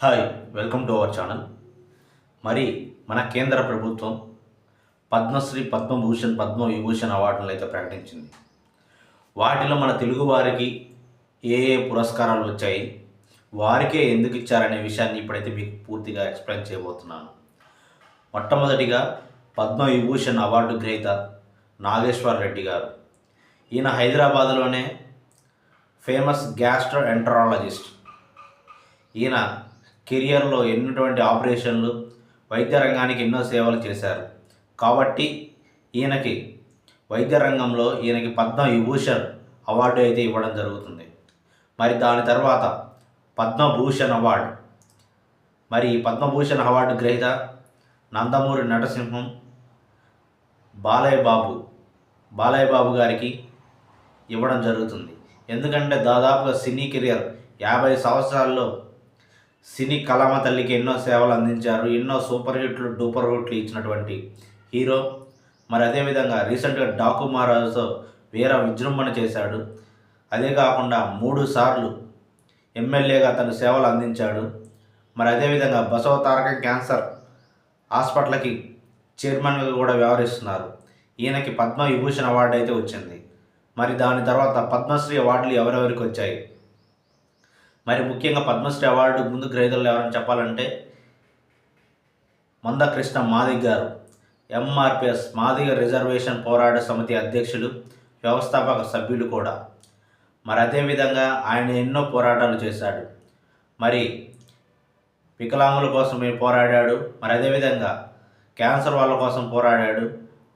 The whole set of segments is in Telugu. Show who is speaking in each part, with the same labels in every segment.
Speaker 1: Hi welcome to our channel. మరి మన కేంద్ర ప్రభుత్వం పద్మశ్రీ పద్మభూషణ్ పద్మ విభూషణ్ అవార్డులను అయితే ప్రకటించింది. వాటిలో మన తెలుగు వారికి ఏ ఏ పురస్కారాలు వచ్చాయి వారికే ఎందుకు ఇచ్చారనే విషయాన్ని ఇప్పుడైతే మీకు పూర్తిగా ఎక్స్ప్లెయిన్ చేయబోతున్నాను. మొట్టమొదటిగా పద్మ విభూషణ్ అవార్డు గ్రహీత నాగేశ్వర్ రెడ్డి గారు. ఈయన హైదరాబాద్లోనే ఫేమస్ గ్యాస్ట్రో ఎంట్రాలజిస్ట్ ఈయన కెరియర్లో ఎన్నటువంటి ఆపరేషన్లు వైద్య రంగానికి ఎన్నో సేవలు చేశారు. కాబట్టి ఈయనకి వైద్య రంగంలో ఈయనకి పద్మ విభూషణ్ అవార్డు అయితే ఇవ్వడం జరుగుతుంది. మరి దాని తర్వాత పద్మభూషణ్ అవార్డు. మరి ఈ పద్మభూషణ్ అవార్డు గ్రహీత నందమూరి నటసింహం బాలయ్య బాబు బాలయ్య బాబు గారికి ఇవ్వడం జరుగుతుంది. ఎందుకంటే దాదాపుగా సినీ కెరియర్ యాభై సంవత్సరాల్లో సినీ కళామ తల్లికి ఎన్నో సేవలు అందించారు ఎన్నో సూపర్ హిట్లు డూపర్ హిట్లు ఇచ్చినటువంటి హీరో. మరి అదేవిధంగా రీసెంట్గా డాకు మహారాజుతో వీర విజృంభణ చేశాడు. అదే కాకుండా మూడు సార్లు ఎమ్మెల్యేగా తన సేవలు అందించాడు. మరి అదేవిధంగా బసవ తారక క్యాన్సర్ హాస్పిటల్కి చైర్మన్గా కూడా వ్యవహరిస్తున్నారు. ఈయనకి పద్మ విభూషణ అవార్డు అయితే వచ్చింది. మరి దాని తర్వాత పద్మశ్రీ అవార్డులు ఎవరెవరికి వచ్చాయి? మరి ముఖ్యంగా పద్మశ్రీ అవార్డు ముందు గ్రహీతలు ఎవరని చెప్పాలంటే మందకృష్ణ మాదిగ్ గారు ఎంఆర్పిఎస్ మాదిగ రిజర్వేషన్ పోరాట సమితి అధ్యక్షులు వ్యవస్థాపక సభ్యులు కూడా. మరి అదేవిధంగా ఆయన ఎన్నో పోరాటాలు చేశాడు. మరి వికలాంగుల కోసం పోరాడాడు? మరి అదేవిధంగా క్యాన్సర్ వాళ్ళ కోసం పోరాడాడు.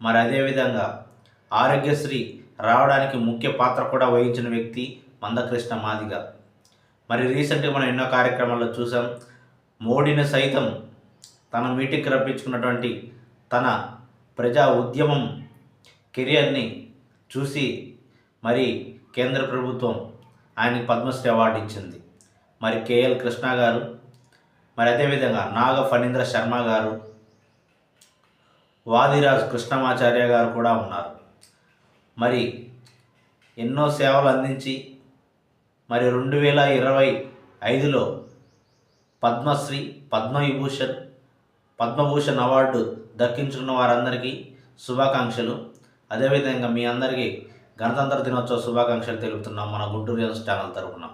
Speaker 1: మరి అదేవిధంగా ఆరోగ్యశ్రీ రావడానికి ముఖ్య పాత్ర కూడా వహించిన వ్యక్తి మందకృష్ణ మాదిగ మరి రీసెంట్గా మనం ఎన్నో కార్యక్రమాల్లో చూసాం. మోడీని సైతం తన మీటింగ్కి రప్పించుకున్నటువంటి తన ప్రజా ఉద్యమం కెరియర్ని చూసి మరి కేంద్ర ప్రభుత్వం ఆయనకి పద్మశ్రీ అవార్డు ఇచ్చింది. మరి కేఎల్ కృష్ణ గారు మరి అదేవిధంగా నాగ ఫణీంద్ర శర్మ గారు వాదిరాజ్ కృష్ణమాచార్య గారు కూడా ఉన్నారు. మరి ఎన్నో సేవలు అందించి మరి రెండు వేల ఇరవై ఐదులో పద్మశ్రీ పద్మవిభూషణ్ పద్మభూషణ్ అవార్డు దక్కించుకున్న వారందరికీ శుభాకాంక్షలు. అదేవిధంగా మీ అందరికీ గణతంత్ర దినోత్సవ శుభాకాంక్షలు తెలుపుతున్నాం మన గుంటూరు ఛానల్ తరపున.